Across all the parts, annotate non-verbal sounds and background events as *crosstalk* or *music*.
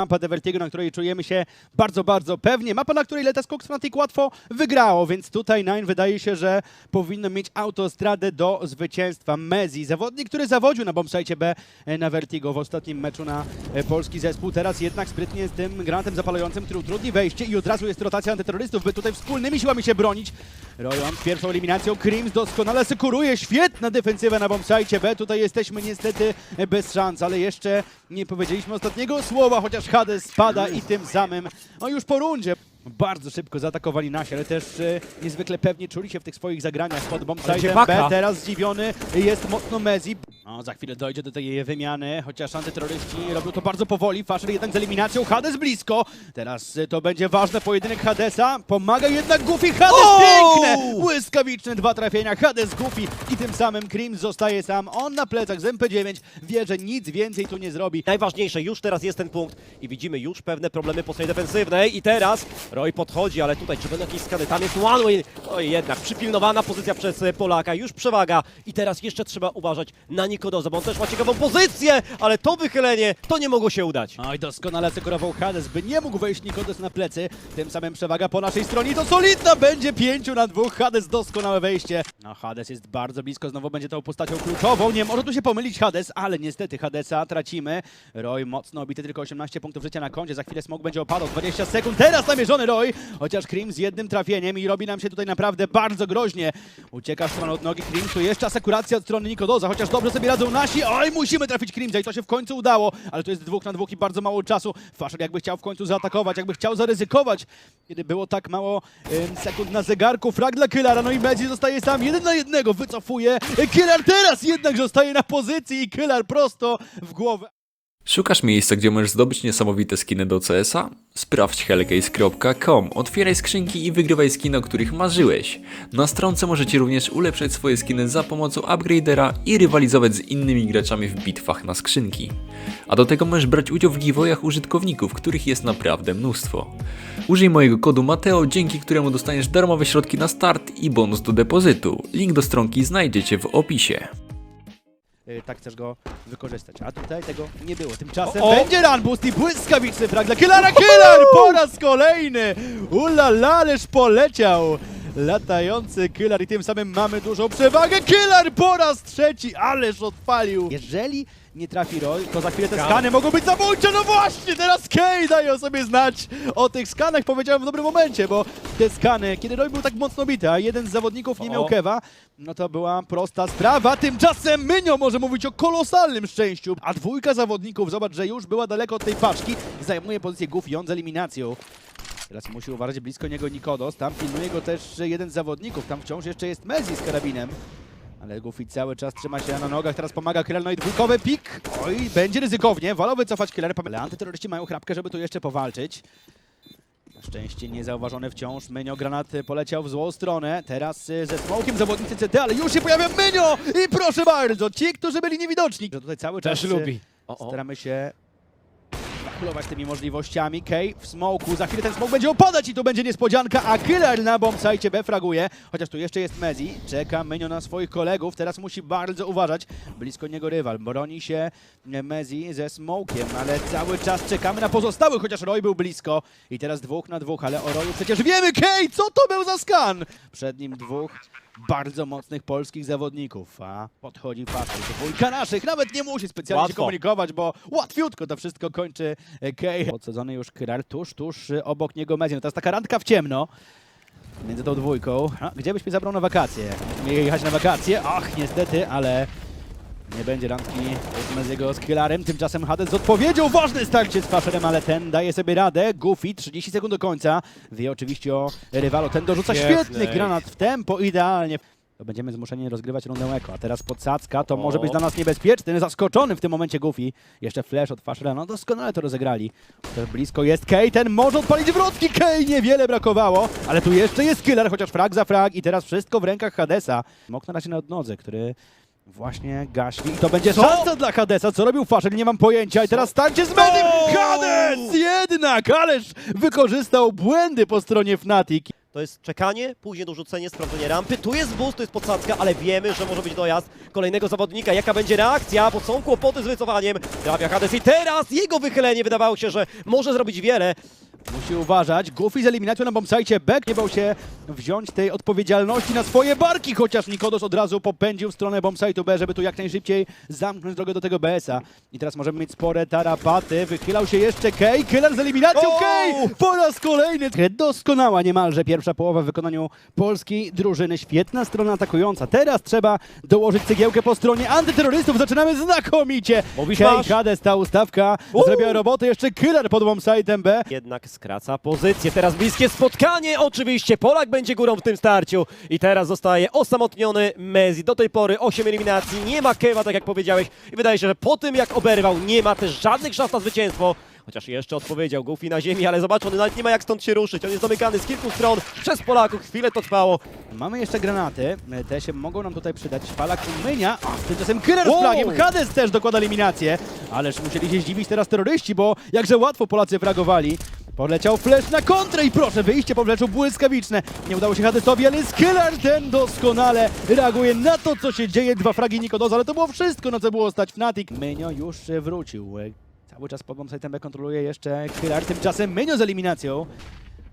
Mapa de Vertigo, na której czujemy się bardzo, bardzo pewnie. Mapa, na której Letas Cox Fnatic łatwo wygrało, więc tutaj Nine wydaje się, że powinno mieć autostradę do zwycięstwa. Mezi, zawodnik, który zawodził na bombsite B e, na Vertigo w ostatnim meczu na e, polski zespół. Teraz jednak sprytnie z tym granatem zapalającym, który utrudni wejście i od razu jest rotacja antyterrorystów, by tutaj wspólnymi siłami się bronić. Royon z pierwszą eliminacją, Krims doskonale sekuruje, świetna defensywa na bombsite B. Tutaj jesteśmy niestety e, bez szans, ale jeszcze nie powiedzieliśmy ostatniego słowa, chociaż Hades spada i tym samym, no już po rundzie. Bardzo szybko zaatakowali nasi, ale też e, niezwykle pewnie czuli się w tych swoich zagraniach pod Ale bombsite gdzie B. Teraz zdziwiony jest mocno Mezi. No, za chwilę dojdzie do tej wymiany, chociaż antyterroryści robią to bardzo powoli. Fasher jednak z eliminacją, Hades blisko. Teraz e, to będzie ważny pojedynek Hadesa. Pomaga jednak Goofy, Hades O! piękne! Błyskawiczne dwa trafienia, Hades Goofy i tym samym Krims zostaje sam. On na plecach z MP9 wie, że nic więcej tu nie zrobi. Najważniejsze, już teraz jest ten punkt i widzimy już pewne problemy po stronie defensywnej i teraz Roy podchodzi, ale tutaj czy będą jakieś skany, tam jest one way, no i jednak przypilnowana pozycja przez e, Polaka, już przewaga i teraz jeszcze trzeba uważać na Nikodoza, bo on też ma ciekawą pozycję, ale to wychylenie, to nie mogło się udać. Oj, doskonale sekurował Hades, by nie mógł wejść Nikodes na plecy. Tym samym przewaga po naszej stronie. To solidna będzie pięciu na dwóch. Hades doskonałe wejście. No, Hades jest bardzo blisko, znowu będzie tą postacią kluczową. Nie może tu się pomylić Hades, ale niestety Hadesa tracimy. Roy mocno obity, tylko 18 punktów życia na koncie. Za chwilę smok będzie opadał. 20 sekund. Teraz namierzony Roy, chociaż Krim z jednym trafieniem i robi nam się tutaj naprawdę bardzo groźnie. Ucieka w stronę od nogi Krimsu. Jeszcze asekuracja od strony Nikodoza, chociaż dobrze sobie radzą nasi. Oj, musimy trafić Krimsa i to się w końcu udało, ale to jest dwóch na dwóch i bardzo mało czasu. Fasher jakby chciał w końcu zaatakować, jakby chciał zaryzykować, kiedy było tak mało em, sekund na zegarku. Frag dla Killara, no i Medzi zostaje sam jeden na jednego, wycofuje. Killar teraz jednak zostaje na pozycji i Killar prosto w głowę. Szukasz miejsca, gdzie możesz zdobyć niesamowite skiny do CS-a? Sprawdź hellcase.com, otwieraj skrzynki i wygrywaj skiny, o których marzyłeś. Na stronce możecie również ulepszać swoje skiny za pomocą upgradera i rywalizować z innymi graczami w bitwach na skrzynki. A do tego możesz brać udział w giveawayach użytkowników, których jest naprawdę mnóstwo. Użyj mojego kodu Mateo, dzięki któremu dostaniesz darmowe środki na start i bonus do depozytu. Link do stronki znajdziecie w opisie. Y, tak chcesz go wykorzystać. A tutaj tego nie było. Tymczasem O, o! będzie run boost i błyskawiczny frag dla Killara. Killar po raz kolejny! Ulala, ależ poleciał! Latający Killar i tym samym mamy dużą przewagę. Killar po raz trzeci, ależ odpalił. Jeżeli nie trafi Roy, to za chwilę te Skan. skany mogą być zabójcze. No właśnie, teraz Kay daje o sobie znać. O tych skanach powiedziałem w dobrym momencie, bo te skany, kiedy Roy był tak mocno bity, a jeden z zawodników nie miał kewa, no to była prosta sprawa. Tymczasem Mynio może mówić o kolosalnym szczęściu. A dwójka zawodników, zobacz, że już była daleko od tej paczki, zajmuje pozycję Goofy, on z eliminacją. Teraz musi uważać blisko niego Nikodos, tam pilnuje go też jeden z zawodników, tam wciąż jeszcze jest Mezi z karabinem. Ale Goofy cały czas trzyma się na nogach, teraz pomaga Killer, no i dwójkowy pik. Oj, będzie ryzykownie, wolał wycofać Killer, ale antyterroryści mają chrapkę, żeby tu jeszcze powalczyć. Na szczęście niezauważony wciąż. Menio granat poleciał w złą stronę. Teraz y, ze smokiem zawodnicy CT, ale już się pojawia Menio! I proszę bardzo, ci, którzy byli niewidoczni. Że tutaj cały czas Też y, lubi. O, o. staramy się kalkulować tymi możliwościami. Kej w smoku, za chwilę ten smok będzie opadać i tu będzie niespodzianka, a Killer na bombsite B fraguje. Chociaż tu jeszcze jest Mezi, czeka Menio na swoich kolegów, teraz musi bardzo uważać. Blisko niego rywal, broni się Mezi ze smokiem, ale cały czas czekamy na pozostałych, chociaż Roy był blisko. I teraz dwóch na dwóch, ale o Royu przecież wiemy, Kej, co to był za skan? Przed nim dwóch bardzo mocnych polskich zawodników, a podchodzi Faszel, dwójka naszych, nawet nie musi specjalnie się Łatwo. komunikować, bo łatwiutko to wszystko kończy e, Kej. Podsadzony już Kyrar tuż, tuż e, obok niego Mezi. No teraz taka randka w ciemno między tą dwójką. A, gdzie byś mnie zabrał na wakacje? Nie jechać na wakacje? Ach, niestety, ale nie będzie randki od Meziego z Kylarem. Tymczasem Hades z odpowiedzią. Ważny starcie z Fasherem, ale ten daje sobie radę. Goofy, 30 sekund do końca. Wie oczywiście o rywalu. Ten dorzuca Świetny. granat w tempo, idealnie. To będziemy zmuszeni rozgrywać rundę Eko. A teraz podsadzka, to O. może być dla nas niebezpieczny. Zaskoczony w tym momencie Goofy. Jeszcze flash od Fashera. No doskonale to rozegrali. To blisko jest Kay, ten może odpalić wrotki. Kay, niewiele brakowało. Ale tu jeszcze jest killer, chociaż frag za frag. I teraz wszystko w rękach Hadesa. Mok na razie na odnodze, który właśnie gaśli. I to będzie Co? szansa dla Hadesa. Co robił Fasher? Nie mam pojęcia. I teraz starcie z Medim. Hades! Jednak! Ależ wykorzystał błędy po stronie Fnatic. To jest czekanie, później dorzucenie, sprawdzenie rampy. Tu jest boost, tu jest podsadzka, ale wiemy, że może być dojazd kolejnego zawodnika. Jaka będzie reakcja, bo są kłopoty z wycofaniem. Trafia Hades i teraz jego wychylenie wydawało się, że może zrobić wiele. Musi uważać. Goofy z eliminacją na bombsite. Beck nie bał się wziąć tej odpowiedzialności na swoje barki, chociaż Nikodos od razu popędził w stronę bombsite'u B, żeby tu jak najszybciej zamknąć drogę do tego BS-a. I teraz możemy mieć spore tarapaty. Wychylał się jeszcze Kej. Killer z eliminacją. O! Kej po raz kolejny. Doskonała niemalże pierwsza połowa w wykonaniu polskiej drużyny. Świetna strona atakująca. Teraz trzeba dołożyć cegiełkę po stronie antyterrorystów. Zaczynamy znakomicie. Mówisz, Kej, masz? Hades, ta ustawka Uuu. zrobiła robotę. Jeszcze Killer pod bombsite'em B. Jednak skraca pozycję. Teraz bliskie spotkanie. Oczywiście Polak będzie górą w tym starciu. I teraz zostaje osamotniony Mezi. Do tej pory 8 eliminacji. Nie ma Kewa, tak jak powiedziałeś. I wydaje się, że po tym jak oberwał, nie ma też żadnych szans na zwycięstwo. Chociaż jeszcze odpowiedział Goofy na ziemi, ale zobacz, on nawet nie ma jak stąd się ruszyć. On jest zamykany z kilku stron przez Polaków. Chwilę to trwało. Mamy jeszcze granaty, te się mogą nam tutaj przydać. Palak umynia, a tymczasem Killer z flagiem. Hades też dokłada eliminację. Ależ musieli się zdziwić teraz terroryści, bo jakże łatwo Polacy fragowali. Poleciał flash na kontrę i proszę, wyjście po flashu błyskawiczne. Nie udało się Hadesowi, ale jest Killer ten doskonale reaguje na to, co się dzieje. Dwa fragi Nikodoza, ale to było wszystko, na co było stać Fnatic. Mynio już wrócił. Cały czas pod bombsite'em kontroluje jeszcze Killer, tymczasem Mynio z eliminacją.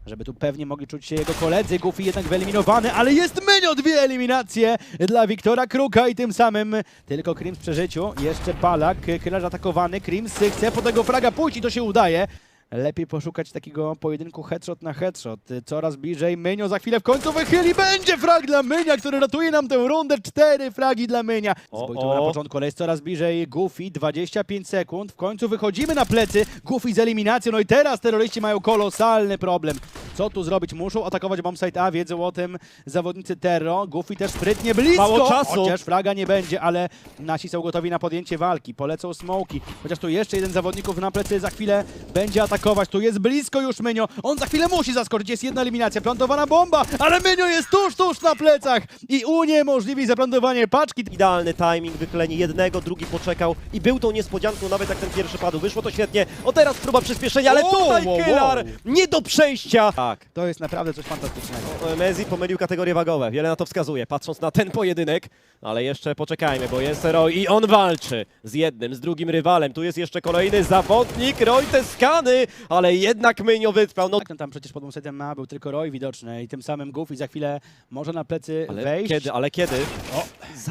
Żeby tu pewnie mogli czuć się jego koledzy, Goofy jednak wyeliminowany, ale jest Mynio, dwie eliminacje dla Wiktora Kruka i tym samym tylko Krims w przeżyciu. Jeszcze Palak, Krylarz atakowany, Krims chce po tego fraga pójść i to się udaje. Lepiej poszukać takiego pojedynku headshot na headshot. Coraz bliżej Mynio za chwilę w końcu wychyli. Będzie frag dla Mynia, który ratuje nam tę rundę. Cztery fragi dla Mynia. O, Zbojtu na początku, ale jest coraz bliżej Goofy. 25 sekund. W końcu wychodzimy na plecy. Goofy z eliminacją. No i teraz terroryści mają kolosalny problem. Co tu zrobić? Muszą atakować bombsite A. Wiedzą o tym zawodnicy Terro. Goofy też sprytnie blisko. Mało czasu. Chociaż fraga nie będzie, ale nasi są gotowi na podjęcie walki. Polecą smoki. Chociaż tu jeszcze jeden zawodników na plecy za chwilę będzie atakować. Tu jest blisko już Mynio. On za chwilę musi zaskoczyć. Jest jedna eliminacja. Plantowana bomba, ale Mynio jest tuż, tuż na plecach i uniemożliwi zaplantowanie paczki. Idealny timing, wychylenie jednego, drugi poczekał i był tą niespodzianką, nawet jak ten pierwszy padł. Wyszło to świetnie. O teraz próba przyspieszenia, ale O, tutaj wow, wow. Nie do przejścia. Tak. To jest naprawdę coś fantastycznego. Mezi pomylił kategorie wagowe, wiele na to wskazuje, patrząc na ten pojedynek. Ale jeszcze poczekajmy, bo jest Roy i on walczy z jednym, z drugim rywalem. Tu jest jeszcze kolejny zawodnik, Roy te skany, ale jednak Mynio wytrwał. No, Tak, no tam przecież pod bombsite'em ma był tylko Roy widoczny i tym samym Goofy za chwilę może na plecy ale wejść. kiedy, ale kiedy? O,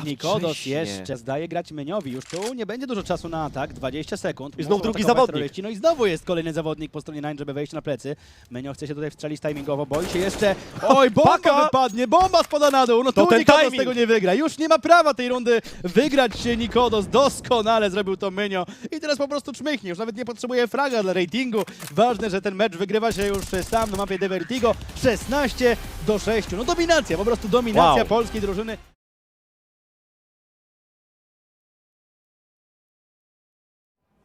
Nikodos jeszcze zdaje grać Myniowi. Już tu nie będzie dużo czasu na atak, 20 sekund. I znów drugi zawodnik. terroryści. No i znowu jest kolejny zawodnik po stronie Nine, żeby wejść na plecy. Mynio chce się tutaj wstrzelić timingowo, boi się jeszcze... Oj, bomba Paka! wypadnie, bomba spada na dół. No To tu Nikodos timing. tego nie wygra. Już nie ma prawa tej rundy wygrać się Nikodos. Doskonale zrobił to Mynio. I teraz po prostu czmychnie. Już nawet nie potrzebuje fraga dla ratingu. Ważne, że ten mecz wygrywa się już sam na mapie De Vertigo. 16 do 6. No dominacja, po prostu dominacja Wow. polskiej drużyny.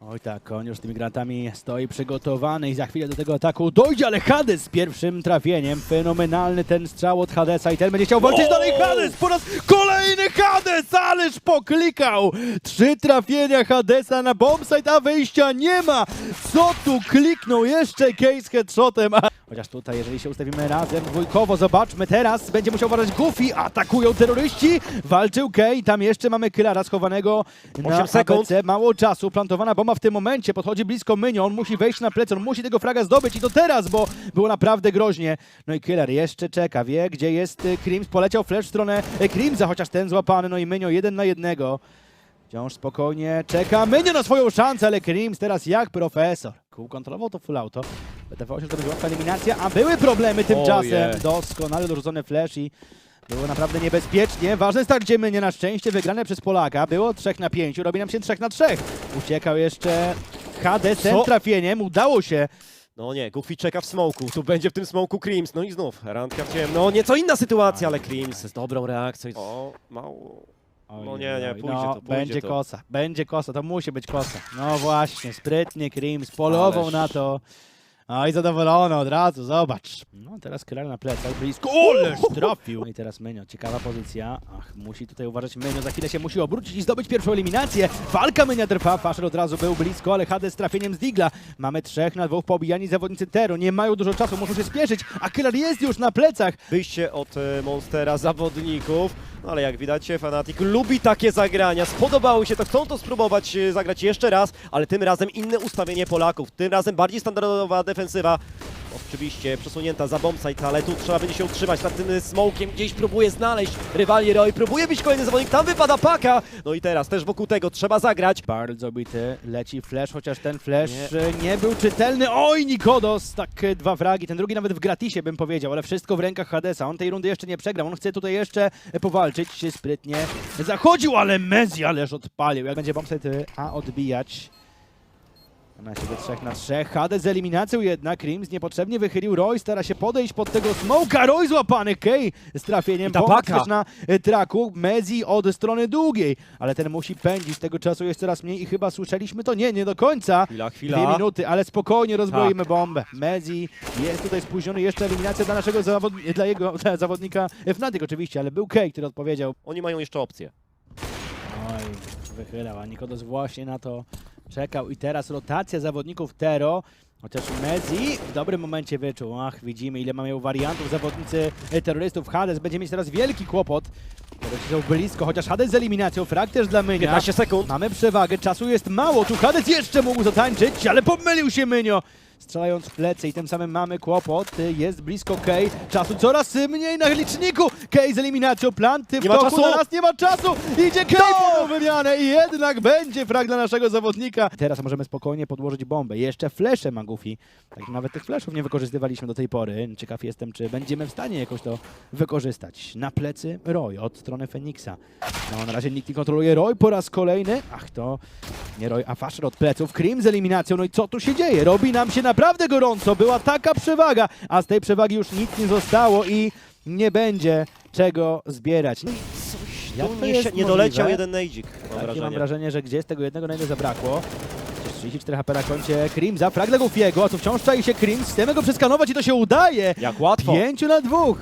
Oj tak, on już z tymi granatami stoi przygotowany i za chwilę do tego ataku dojdzie, ale Hades z pierwszym trafieniem. Fenomenalny ten strzał od Hadesa i ten będzie chciał walczyć dalej. Hades po raz kolejny Hades, ależ poklikał! Trzy trafienia Hadesa na bombsite, a wyjścia nie ma! Co tu kliknął jeszcze Case headshotem? Chociaż tutaj, jeżeli się ustawimy razem dwójkowo, zobaczmy teraz, będzie musiał uważać Goofy, atakują terroryści, walczył Kay, tam jeszcze mamy Kylara schowanego na sekund. ABC. Mało czasu, plantowana bomba w tym momencie, podchodzi blisko Mynio, on musi wejść na plecy, on musi tego fraga zdobyć i to teraz, bo było naprawdę groźnie. No i Killer jeszcze czeka, wie gdzie jest y, Krims, poleciał flash w stronę y, Krimsa, chociaż ten złapany, no i Mynio jeden na jednego. Wciąż spokojnie czeka Mynio na swoją szansę, ale Krims teraz jak profesor. Kół kontrolował to full auto. Wydawało się, że to będzie łatwa eliminacja, a były problemy tymczasem. Ojej. Doskonale dorzucony flash i było naprawdę niebezpiecznie. Ważne starcie mnie na szczęście wygrane przez Polaka. Było 3 na 5, robi nam się 3 na 3. Uciekał jeszcze HD z tym Co? trafieniem. Udało się. No nie, Goofy czeka w smoku, tu będzie w tym smoku Krims, no i znów, randka w ciemno, no nieco inna sytuacja, ale Krims z dobrą reakcją. O, mało. No nie, nie, pójdzie no, to, pójdzie będzie to. kosa, będzie kosa, to musi być kosa. No właśnie, sprytnie Krims polował Ależ. na to. A i zadowolony od razu, zobacz. No teraz Krylar na plecach, blisko. Oleż trafił. No i teraz Menio, ciekawa pozycja. Ach, musi tutaj uważać Menio, za chwilę się musi obrócić i zdobyć pierwszą eliminację. Walka Menia trwa, Fasher od razu był blisko, ale Hades z trafieniem z Digla. Mamy trzech na dwóch pobijani zawodnicy Tero, nie mają dużo czasu, muszą się spieszyć, a Krylar jest już na plecach. Wyjście od e, Monstera zawodników, no ale jak widać Fanatic lubi takie zagrania, spodobało się to, chcą to spróbować e, zagrać jeszcze raz, ale tym razem inne ustawienie Polaków, tym razem bardziej standardowa defensywa. Oczywiście przesunięta za bombsite, ale tu trzeba będzie się utrzymać nad tym smokiem, gdzieś próbuje znaleźć rywali Roy, próbuje być kolejny zawodnik, tam wypada paka, no i teraz też wokół tego trzeba zagrać. Bardzo bity, leci flash, chociaż ten flash nie, nie był czytelny. Oj, Nikodos, tak e, dwa fragi, ten drugi nawet w gratisie bym powiedział, ale wszystko w rękach Hadesa. On tej rundy jeszcze nie przegrał, on chce tutaj jeszcze e, powalczyć, sprytnie zachodził, ale Mezi ależ odpalił. Jak będzie bombset e, A odbijać. Na siebie 3 na 3. Hades z eliminacją jednak. Krims niepotrzebnie wychylił Roy, stara się podejść pod tego smoka. Roy złapany, Kej z trafieniem. Też na e, traku. Mezi od strony długiej, ale ten musi pędzić. Tego czasu jest coraz mniej i chyba słyszeliśmy to. Nie, nie do końca. Chwila, Dwie chwila. minuty, ale spokojnie rozbroimy bombę. Mezi jest tutaj spóźniony. Jeszcze eliminacja dla naszego zawod... dla jego dla *laughs* zawodnika Fnatic oczywiście, ale był Kej, który odpowiedział. Oni mają jeszcze opcję. Oj, wychylał, a Nikodos właśnie na to czekał. I teraz rotacja zawodników Tero. Chociaż Mezi w dobrym momencie wyczuł. Ach, widzimy ile mamy wariantów. Zawodnicy e, terrorystów Hades będzie mieć teraz wielki kłopot. Są blisko, chociaż Hades z eliminacją. Frag też dla Mynia. 15 sekund. Mamy przewagę, czasu jest mało. Tu Hades jeszcze mógł zatańczyć, ale pomylił się Mynio. Strzelając w plecy i tym samym mamy kłopot. Jest blisko Kej. Czasu coraz mniej na liczniku. Kej z eliminacją. Planty w Nie ma toku czasu. na nas, nie ma czasu. Idzie Kej po wymianę i jednak będzie frag dla naszego zawodnika. Teraz możemy spokojnie podłożyć bombę. Jeszcze flesze ma Goofy. Tak nawet tych fleszów nie wykorzystywaliśmy do tej pory. Ciekaw jestem, czy będziemy w stanie jakoś to wykorzystać. Na plecy Roy od strony Feniksa. No, na razie nikt nie kontroluje Roy po raz kolejny. Ach, to nie Roy, a Fasher od pleców. Krim z eliminacją. No i co tu się dzieje? Robi nam się naprawdę gorąco. Była taka przewaga, a z tej przewagi już nic nie zostało i nie będzie czego zbierać. No Jak to nie, jest nie doleciał możliwe? jeden nejdzik, mam takie mam wrażenie. wrażenie, że gdzieś tego jednego nagle zabrakło. Przecież 34 HP na koncie Krimza, frag dla Goofiego, a tu wciąż czai się Krims, chcemy go przeskanować i to się udaje. Jak łatwo. Pięciu na dwóch.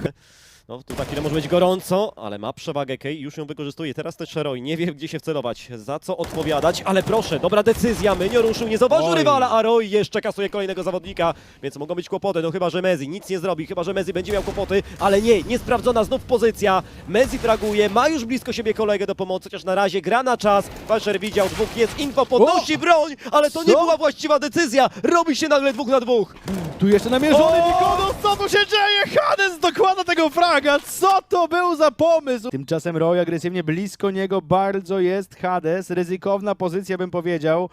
No, tu za chwilę może być gorąco, ale ma przewagę Kej i już ją wykorzystuje. Teraz też Roy nie wie, gdzie się wcelować, za co odpowiadać, ale proszę, dobra decyzja, my nie ruszył, nie zauważył Oj. rywala, a Roy jeszcze kasuje kolejnego zawodnika, więc mogą być kłopoty, no chyba, że Mezi nic nie zrobi, chyba, że Mezi będzie miał kłopoty, ale nie, niesprawdzona znów pozycja, Mezi fraguje, ma już blisko siebie kolegę do pomocy, chociaż na razie gra na czas, Fasher widział dwóch, jest info, podnosi broń, ale to nie Co? była właściwa decyzja, robi się nagle dwóch na dwóch. Tu jeszcze namierzony! Nikodos, co tu się dzieje? Hades dokłada tego fraga, co to był za pomysł? Tymczasem Roy agresywnie blisko niego bardzo jest Hades, ryzykowna pozycja bym powiedział.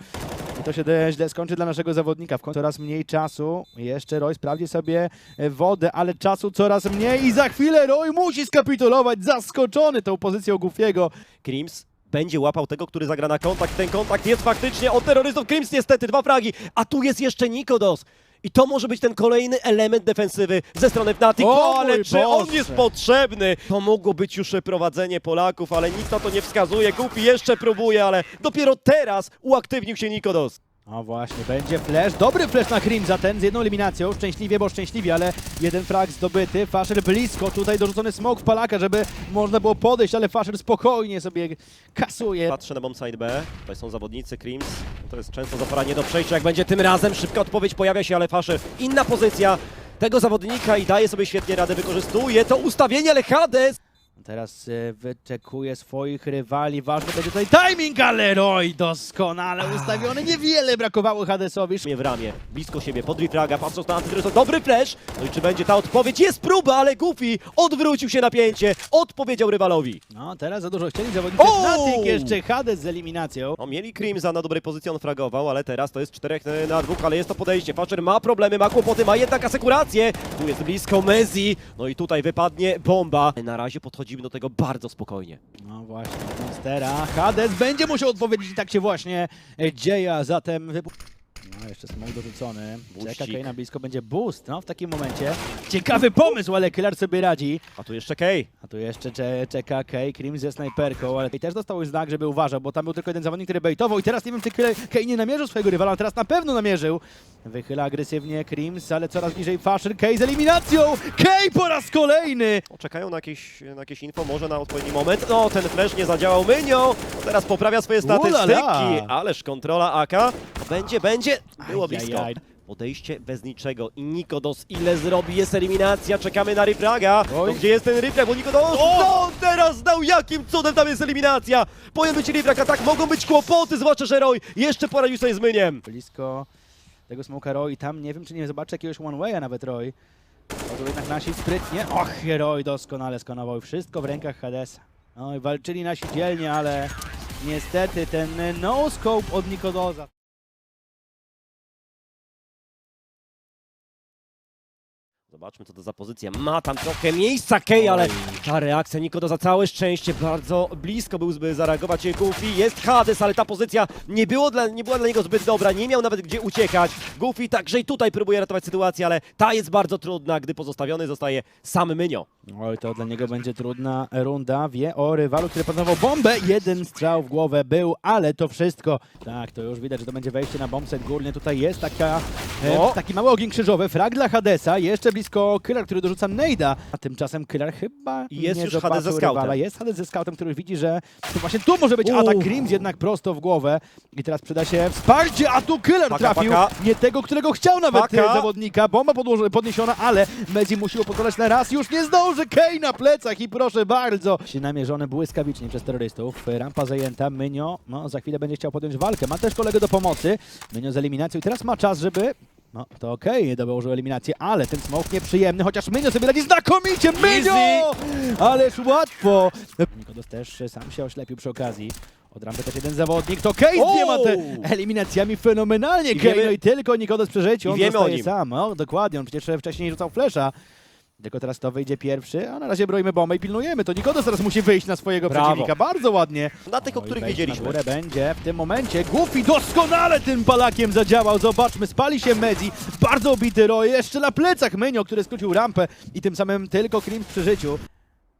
I to się źle skończy dla naszego zawodnika. W końcu coraz mniej czasu. Jeszcze Roy sprawdzi sobie e, wodę, ale czasu coraz mniej i za chwilę Roy musi skapitulować, zaskoczony tą pozycją Goofiego. Krims będzie łapał tego, który zagra na kontakt. Ten kontakt jest faktycznie od terrorystów. Krims niestety, dwa fragi, a tu jest jeszcze Nikodos. I to może być ten kolejny element defensywy ze strony Fnatic. O O, ale mój czy on Boże. jest potrzebny? To mogło być już prowadzenie Polaków, ale nic na to nie wskazuje. Gupi jeszcze próbuje, ale dopiero teraz uaktywnił się Nikodos. O właśnie, będzie flash. Dobry flash na Crimza, ten z jedną eliminacją. Szczęśliwie, bo szczęśliwie, ale jeden frag zdobyty. Fasher blisko, tutaj dorzucony smoke w palaka, żeby można było podejść, ale Fasher spokojnie sobie kasuje. Patrzę na bombside B. Tutaj są zawodnicy Krims. To jest często zapora nie do przejścia. Jak będzie tym razem, szybka odpowiedź pojawia się, ale Fasher inna pozycja tego zawodnika i daje sobie świetnie radę, wykorzystuje to ustawienie, ale Hades Teraz e, wyczekuje swoich rywali. Ważny będzie tutaj timing, ale Roy doskonale ustawiony. Niewiele brakowało Hadesowi. w ramię, blisko siebie, podrifraga, patrząc na antytryso, dobry flash, no i czy będzie ta odpowiedź? Jest próba, ale Goofy odwrócił się napięcie, odpowiedział rywalowi. No, teraz za dużo chcieli zawodnicy! Fnatic, jeszcze Hades z eliminacją. No, mieli Crimsa na dobrej pozycji, on fragował, ale teraz to jest czterech e, na dwóch, ale jest to podejście. Fasher ma problemy, ma kłopoty, ma jednak asekurację. Tu jest blisko Mezi, no i tutaj wypadnie bomba. Na razie podchodzimy do tego bardzo spokojnie. No właśnie, Monstera. Hades będzie musiał odpowiedzieć i tak się właśnie e, dzieje, a zatem no jeszcze smok dorzucony. Czeka Kane na blisko, będzie boost. No, w takim momencie ciekawy pomysł, ale Killer sobie radzi. A tu jeszcze Kej. A tu jeszcze cze czeka Kay, Krim ze snajperką, ale i też dostał znak, żeby uważał, bo tam był tylko jeden zawodnik, który bejtował i teraz nie wiem, czy Kay- Kay nie namierzył swojego rywala, ale teraz na pewno namierzył. Wychyla agresywnie Krims, ale coraz bliżej Fasher, Kay z eliminacją! Kay po raz kolejny! Czekają na jakieś, na jakieś info, może na odpowiedni moment. No, ten flash nie zadziałał Mynio. Teraz poprawia swoje statystyki. Ulala. Ależ kontrola AK. Będzie, będzie. Było blisko. Podejście bez niczego i Nikodos ile zrobi, jest eliminacja, czekamy na Ripraga. Oj. No, gdzie jest ten Riprak, bo Nikodos, no teraz zdał, jakim cudem tam jest eliminacja. Powinien być Riprak, a tak mogą być kłopoty, zwłaszcza, że Roy jeszcze poradził sobie z Myniem. Blisko tego smoka Roy tam nie wiem, czy nie zobaczy jakiegoś one-waya nawet Roy. O, tu jednak nasi sprytnie. Och, Roy doskonale skanował wszystko w rękach Hadesa. No i walczyli nasi dzielnie, ale niestety ten no-scope od Nikodoza. Zobaczmy, co to za pozycja. Ma tam trochę miejsca Kej, ale ta reakcja Nikodo za całe szczęście bardzo blisko był, by zareagować Goofy. Jest Hades, ale ta pozycja nie, było dla, nie była dla niego zbyt dobra, nie miał nawet gdzie uciekać. Goofy także i tutaj próbuje ratować sytuację, ale ta jest bardzo trudna, gdy pozostawiony zostaje sam Mynio. Oj, to dla niego będzie trudna runda. Wie o rywalu, który planował bombę. Jeden strzał w głowę był, ale to wszystko. Tak, to już widać, że to będzie wejście na bombset górny. Tutaj jest taka, e, taki mały ogień krzyżowy. Frag dla Hadesa. Jeszcze blisko Killer, który dorzuca Nejda. A tymczasem Killer chyba jest nie już zobaczył Hades ze scoutem. rywala. Jest Hades ze scoutem, który widzi, że to właśnie tu może być Uuu. atak. Grims jednak prosto w głowę. I teraz przyda się wsparcie, a tu Killer Paka, trafił. paka. Nie tego, którego chciał nawet Paka. e, zawodnika. Bomba podniesiona, ale Mezi musiło pokonać na raz. Już nie zdąży. Kej na plecach i proszę bardzo. Się namierzony błyskawicznie przez terrorystów. Rampa zajęta. Mynio no, za chwilę będzie chciał podjąć walkę. Ma też kolegę do pomocy. Mynio z eliminacją i teraz ma czas, żeby... No to okej, dołożył eliminację, ale ten smoke nieprzyjemny, chociaż Mynio sobie radzi znakomicie! Mynio! Ależ łatwo! Nikodos też sam się oślepił przy okazji. Od rampy też jeden zawodnik, to Kane O! z dwiema te eliminacjami fenomenalnie. Kane, no i tylko Nikodos przeżyciu, on wiemy sam. No, dokładnie, on przecież wcześniej rzucał flesza. Tylko teraz to wyjdzie pierwszy, a na razie broimy bombę i pilnujemy. To Nikodos teraz musi wyjść na swojego Brawo. przeciwnika. Bardzo ładnie. Na tych, o których wejść wiedzieliśmy. Na górę będzie w tym momencie. Goofy doskonale tym palakiem zadziałał. Zobaczmy, spali się Mezi. Bardzo obity Roy. Jeszcze na plecach Menio, który skrócił rampę i tym samym tylko Krims przy życiu.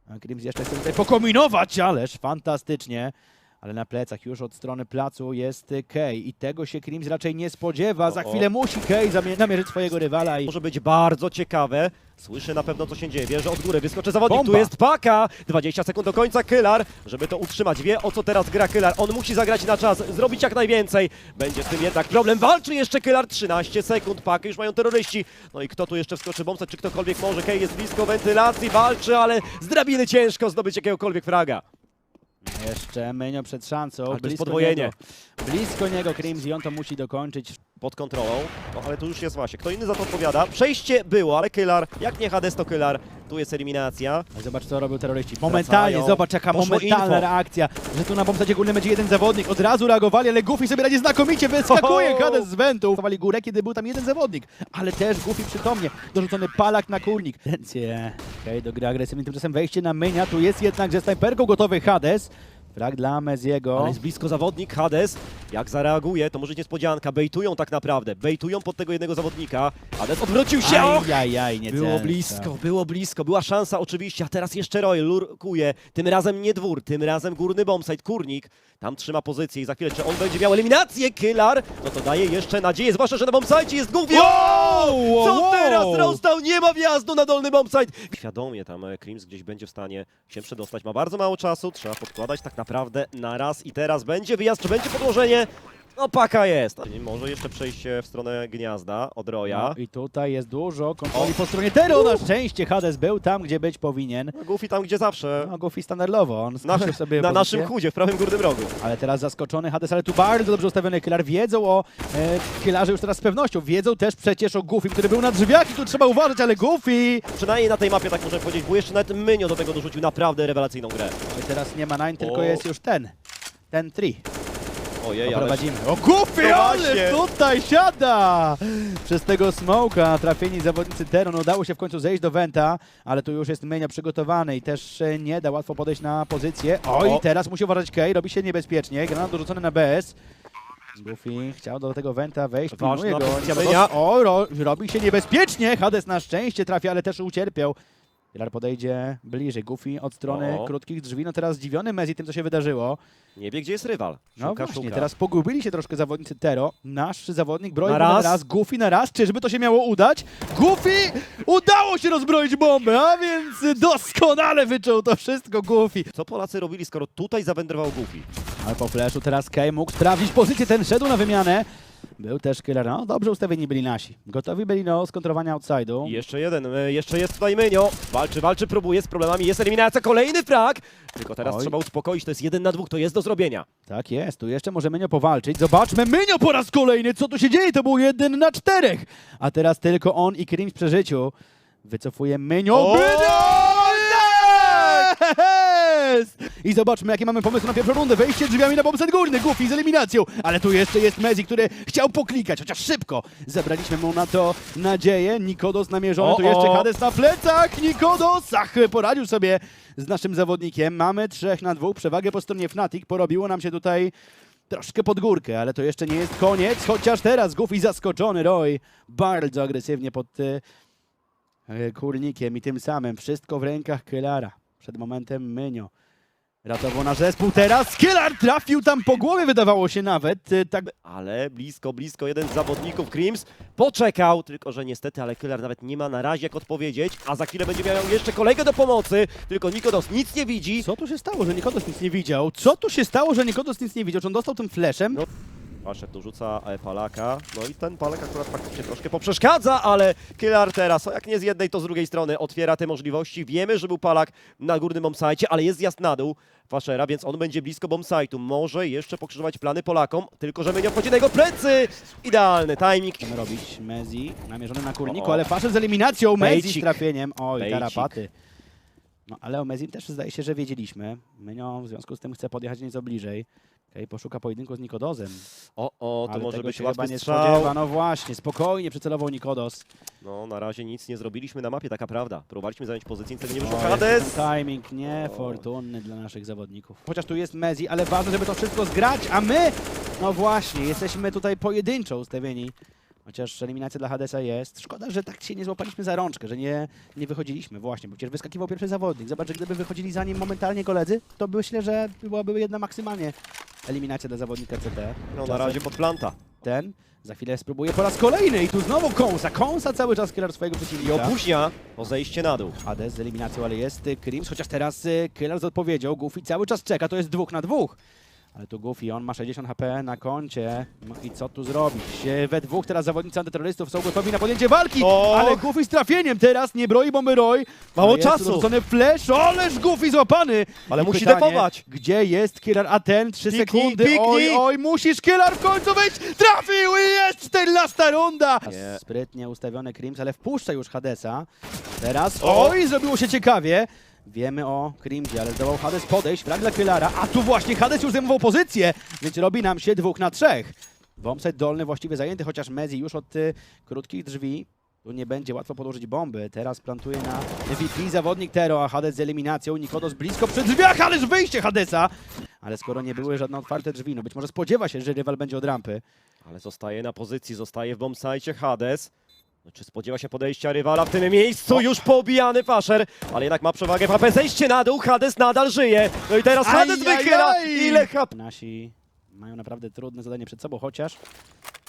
A Krims jeszcze chce tutaj pokominować, ależ fantastycznie. Ale na plecach już od strony placu jest Kay i tego się Krims raczej nie spodziewa. Za chwilę musi Kay zamie- namierzyć swojego rywala i Może być bardzo ciekawe. Słyszę na pewno, co się dzieje. Wie, że od góry wyskoczy zawodnik. Bomba. Tu jest Paka. 20 sekund do końca. Kylar, żeby to utrzymać. Wie, o co teraz gra Kylar. On musi zagrać na czas, zrobić jak najwięcej. Będzie z tym jednak problem. Walczy jeszcze Kylar. 13 sekund. Pakę już mają terroryści. No i kto tu jeszcze wskoczy? Bombset, czy ktokolwiek może? Kej jest blisko wentylacji. Walczy, ale z drabiny ciężko zdobyć jakiegokolwiek fraga. jeszcze Menio przed szansą. Jest Blisko podwojenie. Niego, blisko niego Krims i on to musi dokończyć. Pod kontrolą. No ale tu już jest właśnie. Kto inny za to odpowiada? Przejście było, ale Kylar. Jak nie Hades, to Kylar. Tu jest eliminacja. Ale Zobacz, co robią terroryści. Momentalnie, Wracają. zobacz, jaka Poszło momentalna info. reakcja, że tu na bombsadzie górnym będzie jeden zawodnik. Od razu reagowali, ale Goofy sobie radzi znakomicie, wyskakuje! Hades z wentów. Chowali górę, kiedy był tam jeden zawodnik, ale też Goofy przytomnie. Dorzucony palak na kurnik. Ręcie. Okej, do gry agresywnie. Tymczasem wejście na Mynia. Tu jest jednak ze snajperką gotowy Hades. Frag dla Meziego. Ale jest blisko zawodnik, Hades. Jak zareaguje, to może być niespodzianka. Bejtują tak naprawdę. Bejtują pod tego jednego zawodnika. Hades odwrócił się. Och! Ajajaj, nie Było blisko, było blisko. Była szansa oczywiście, a teraz jeszcze Roy lurkuje. Tym razem nie dwór, tym razem górny bombsite, kurnik. Tam trzyma pozycję i za chwilę, czy on będzie miał eliminację, Kylar? No to daje jeszcze nadzieję, zwłaszcza, że na bombsite jest. Wow, Co wow. teraz Rostał? Nie ma wjazdu na dolny bombsite. Świadomie tam e, Krims gdzieś będzie w stanie się przedostać. Ma bardzo mało czasu, trzeba podkładać tak naprawdę na raz i teraz będzie wyjazd, czy będzie podłożenie? No paka jest. Może jeszcze przejść e, w stronę gniazda od Roya. No, I tutaj jest dużo kontroli po stronie Tero. Na szczęście Hades był tam, gdzie być powinien. No, Goofy tam, gdzie zawsze. No, Goofy standardowo, on Na, sobie na naszym chudzie, w prawym górnym rogu. Ale teraz zaskoczony Hades, ale tu bardzo dobrze ustawiony Kylar. Wiedzą o e, już teraz z pewnością. Wiedzą też przecież o Goofy, który był na drzwiach i tu trzeba uważać, ale Goofy! Przynajmniej na tej mapie tak możemy powiedzieć, bo jeszcze nawet Mynio do tego dorzucił naprawdę rewelacyjną grę. No i teraz nie ma nine, tylko O. jest już ten. Ten tri. Ojej, ale... Poprowadzimy. O Goofy, No ale właśnie. tutaj siada! Przez tego smoka trafieni zawodnicy Teron. Udało się w końcu zejść do Venta, ale tu już jest Menia przygotowany i też e, nie da łatwo podejść na pozycję. Oj, O. teraz musi uważać Kay, robi się niebezpiecznie. Granat dorzucony na BS. Goofy chciał do tego Wenta wejść, Ważna pilnuje go. pozycja. O, ro, robi się niebezpiecznie. Hades na szczęście trafia, ale też ucierpiał. Pilar podejdzie bliżej. Goofy od strony O. krótkich drzwi. No teraz zdziwiony Mezi tym, co się wydarzyło. Nie wie, gdzie jest rywal. No Szuka, właśnie, szuka. teraz pogubili się troszkę zawodnicy Tero. Nasz zawodnik broi Na raz. na raz, Goofy na raz. Czyżby to się miało udać? Goofy! Udało się rozbroić bombę, a więc doskonale wyczuł to wszystko Goofy. Co Polacy robili, skoro tutaj zawędrował Goofy? Ale po flashu teraz Kay mógł sprawdzić pozycję, ten szedł na wymianę. Był też killer, no dobrze ustawieni byli nasi. Gotowi byli do skontrowania outside'u. Jeszcze jeden, e, jeszcze jest tutaj Mynio. Walczy, walczy, próbuje z problemami, jest eliminacja, kolejny frag! Tylko teraz Oj. trzeba uspokoić, to jest jeden na dwóch, to jest do zrobienia. Tak jest, tu jeszcze może Mynio powalczyć. Zobaczmy, Mynio po raz kolejny, co tu się dzieje? To był jeden na czterech. A teraz tylko on i Krims przy życiu. Wycofuje Mynio. O! Mynio! Jest! I zobaczmy, jakie mamy pomysły na pierwszą rundę. Wejście drzwiami na bombset górny, Goofy z eliminacją. Ale tu jeszcze jest Mezi, który chciał poklikać, chociaż szybko. Zebraliśmy mu na to nadzieję. Nikodos namierzony, O, tu jeszcze. Hades na plecach. Nikodos, ach, poradził sobie z naszym zawodnikiem. Mamy trzech na dwóch, przewagę po stronie Fnatic. Porobiło nam się tutaj troszkę pod górkę, ale to jeszcze nie jest koniec, chociaż teraz Goofy zaskoczony, Roy bardzo agresywnie pod y, y, kurnikiem i tym samym wszystko w rękach Kylara. Przed momentem Mynio. Ratował nasz zespół teraz. Kylar trafił tam po głowie, wydawało się nawet. y, Tak Ale blisko, blisko jeden z zawodników Krims poczekał, tylko że niestety, ale Killer nawet nie ma na razie jak odpowiedzieć, a za chwilę będzie miał jeszcze kolegę do pomocy, tylko Nikodos nic nie widzi. Co tu się stało, że Nikodos nic nie widział? Co tu się stało, że Nikodos nic nie widział? Czy on dostał tym flashem? No. Paszek tu rzuca e, Palaka, no i ten Palak akurat faktycznie troszkę poprzeszkadza, ale Killer teraz, jak nie z jednej, to z drugiej strony otwiera te możliwości. Wiemy, że był Palak na górnym bombsite, ale jest zjazd na dół Faszera, więc on będzie blisko bombsite'u. Może jeszcze pokrzyżować plany Polakom, tylko że nie wchodzi na jego plecy. Idealny timing. Chcemy robić Mezi, namierzony na kurniku, O. ale Faszel z eliminacją, Mezi z trafieniem. Oj, Bejcik. tarapaty. No ale o Mezim też zdaje się, że wiedzieliśmy. Mynio w związku z tym chce podjechać nieco bliżej. Okej, poszuka pojedynku z Nikodozem. O, o, to ale może tego być się chyba łatwy nie strzał. spodziewa. No właśnie, spokojnie przycelował Nikodos. No, na razie nic nie zrobiliśmy na mapie, taka prawda. Próbowaliśmy zająć pozycję, tego nie O, wyszło. jest Hades! ten timing niefortunny dla naszych zawodników. Chociaż tu jest Mezi, ale ważne, żeby to wszystko zgrać, a my, no właśnie, jesteśmy tutaj pojedynczo ustawieni. Chociaż eliminacja dla Hadesa jest. Szkoda, że tak się nie złapaliśmy za rączkę, że nie, nie wychodziliśmy właśnie, bo przecież wyskakiwał pierwszy zawodnik. Zobacz, że gdyby wychodzili za nim momentalnie koledzy, to myślę, że byłaby jedna maksymalnie eliminacja dla zawodnika CT. No, na razie pod planta. ten za chwilę spróbuje po raz kolejny i tu znowu kąsa. Kąsa cały czas killer swojego I przeciwnika. opóźnia to zejście na dół. Hades z eliminacją, ale jest Krims, chociaż teraz y, Killer z odpowiedzią. Goofy cały czas czeka, to jest dwóch na dwóch. Ale tu Goofy, on ma 60 HP na koncie. No i co tu zrobić? We dwóch teraz zawodnicy antyterrorystów są gotowi na podjęcie walki, Och! ale Goofy z trafieniem teraz, nie broi bomby Roy. Mało jest czasu. Rzucony flash, ależ Goofy złapany. Ale I musi pytanie, defować. Gdzie jest Killer? A ten, 3 Piknij, sekundy. piknij. Oj, oj, musisz Killer w końcu wejść. Trafił i jest ten lasta runda. Nie. Sprytnie ustawiony Krims, ale wpuszcza już Hadesa. Teraz, O! oj, zrobiło się ciekawie. Wiemy o Krimzie, ale zdołał Hades podejść, frag dla Kylara, a tu właśnie Hades już zajmował pozycję, więc robi nam się dwóch na trzech. Bombsite dolny właściwie zajęty, chociaż Mezi już od y, krótkich drzwi. Tu nie będzie łatwo podłożyć bomby. Teraz plantuje na VP zawodnik Tero, a Hades z eliminacją. Nikodos blisko przy drzwiach, ależ wyjście Hadesa! Ale skoro nie były żadne otwarte drzwi, no być może spodziewa się, że rywal będzie od rampy. Ale zostaje na pozycji, zostaje w bombsite Hades. No, czy spodziewa się podejścia rywala w tym miejscu? Już poobijany Fasher, ale jednak ma przewagę HP. Zejście na dół, Hades nadal żyje. No i teraz Hades wychyla. Ile HP? Nasi mają naprawdę trudne zadanie przed sobą, chociaż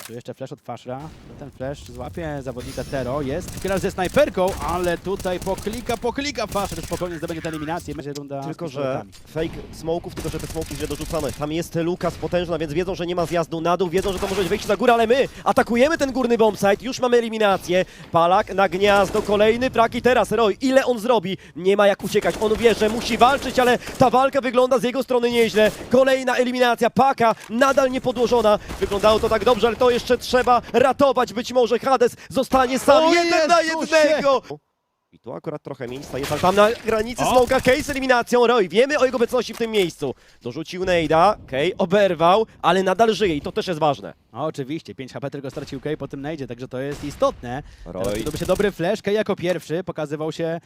tu jeszcze flash od Fashra. Ten flash złapie zawodnika Tero. Jest Killer ze snajperką, ale tutaj poklika, poklika Fasher. Spokojnie zdobędzie tę eliminację. Będzie runda Tylko, że fake smoków, tylko że te smoki źle dorzucane. Tam jest Lukas potężna, więc wiedzą, że nie ma zjazdu na dół, wiedzą, że to może być wejście na górę, ale my atakujemy ten górny bombsite, już mamy eliminację. Palak na gniazdo, kolejny brak i teraz Roy, ile on zrobi? Nie ma jak uciekać, on wie, że musi walczyć, ale ta walka wygląda z jego strony nieźle. Kolejna eliminacja, Paka nadal niepodłożona. Wyglądało to tak dobrze, ale to jeszcze trzeba ratować. Być może Hades zostanie sam O jeden na Jezusie! jednego. I tu akurat trochę miejsca jest, ale tam na granicy smoka Case z eliminacją. Roy, wiemy o jego obecności w tym miejscu. Dorzucił Nejda, Kej oberwał, ale nadal żyje i to też jest ważne. No, oczywiście, 5 HP tylko stracił Kej, po tym najdzie, także to jest istotne. Roy. To by się dobry flash, Kej jako pierwszy pokazywał się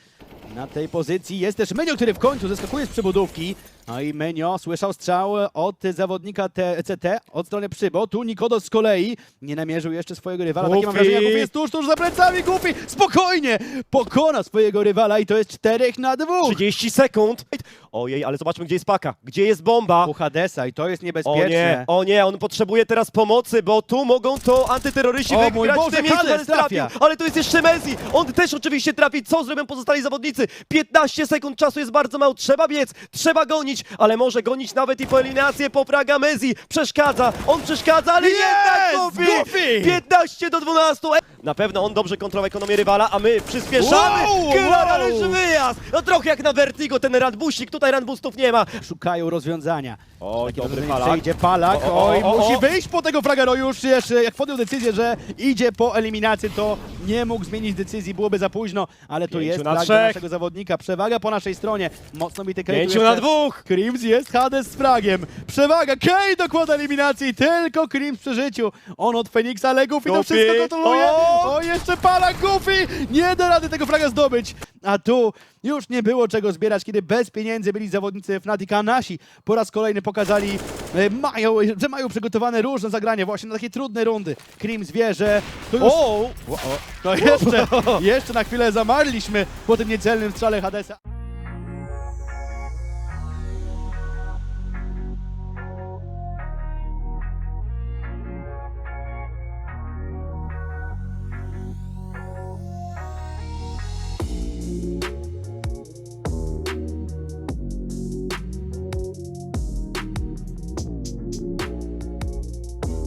na tej pozycji. Jest też Menio, który w końcu zeskakuje z przebudówki. No i Menio słyszał strzał od zawodnika CT od strony Przybo. Tu Nikodos z kolei nie namierzył jeszcze swojego rywala. Takie mam Goofy! wrażenie, Goofy jest tuż, tuż za plecami. Goofy spokojnie pokona swojego rywala i to jest 4 na 2. 30 sekund. Ojej, ale zobaczmy, gdzie jest paka. Gdzie jest bomba? U Hadesa i to jest O niebezpieczne. nie, o nie, on potrzebuje teraz pomocy, bo tu mogą to antyterroryści O mój wygrać Boże, w tym miejscu, Hades ale trafił. trafia. Ale tu jest jeszcze Messi, on też oczywiście trafi. Co zrobią pozostali zawodnicy? 15 sekund czasu jest bardzo mało, trzeba biec, trzeba gonić, ale może gonić nawet i po eliminację popraga Messi. Przeszkadza, on przeszkadza, ale Jest! jednak! Goofy! 15 do 12. Na pewno on dobrze kontroluje ekonomię rywala, a my przyspieszamy. Wow, Klar, wow. wyjazd! No trochę jak na Vertigo ten Radbusik, tutaj Radbustów nie ma. Szukają rozwiązania. Oj, Takie dobry Palak. Przejdzie Palak, O, o, o, oj, o, o. musi wyjść po tego fraga, już jeszcze, jak podjął decyzję, że idzie po eliminację, to nie mógł zmienić decyzji, byłoby za późno, ale Pięciu jest na flag dla naszego zawodnika, przewaga po naszej stronie, mocno bity Kane. tu Pięciu na dwóch. Krims jest Hades z fragiem, przewaga, Kane dokłada eliminacji, tylko Krims przy życiu, on od Feniksa, ale Goofy to wszystko kontroluje, O! O jeszcze Palak, Goofy, nie da rady tego fraga zdobyć, a tu już nie było czego zbierać, kiedy bez pieniędzy byli zawodnicy Fnatic, a nasi po raz kolejny pokazali, e, mają, że mają przygotowane różne zagrania właśnie na takie trudne rundy. Krims wie, że to już... O! To jeszcze, jeszcze na chwilę zamarliśmy po tym niecelnym strzale Hadesa.